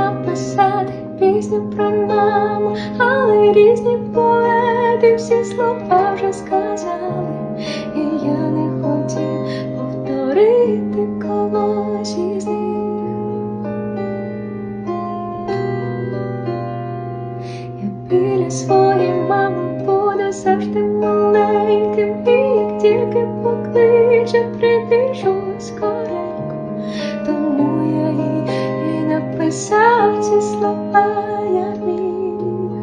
написати пісню про маму, але різні поети всі слова вже сказали, і я не хотів повторити когось із них. Я біля своєї мами буду завжди мала. Ці слова я міг.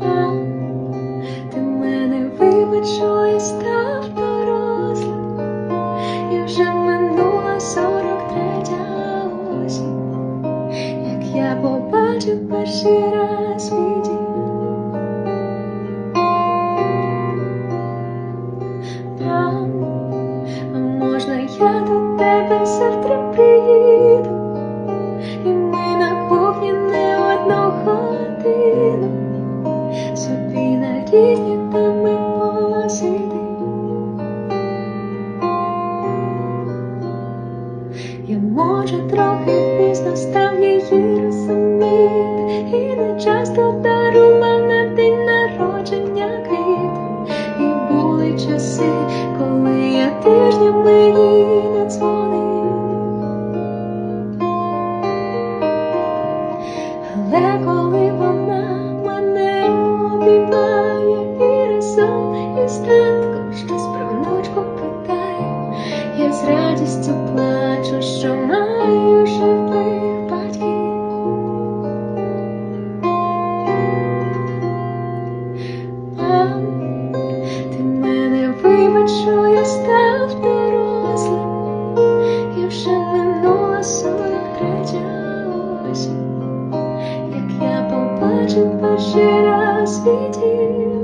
А, ти мене вибач, що я став і вже минула сорок третя осінь, як я побачив перший раз свій посидим. Я може трохи пізно став її розуміти, і не часто дарував на день народження квіти. І були часи, коли я тижнями їй не дзвонив. Але татком щось про внучку питає, я з радістю плачу, що маю живих батьків. Ти мене вибач, що я і вже минула сорок як я побачив перший раз свій дім.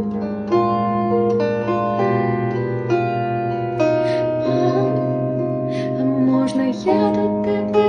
можна я до тебе.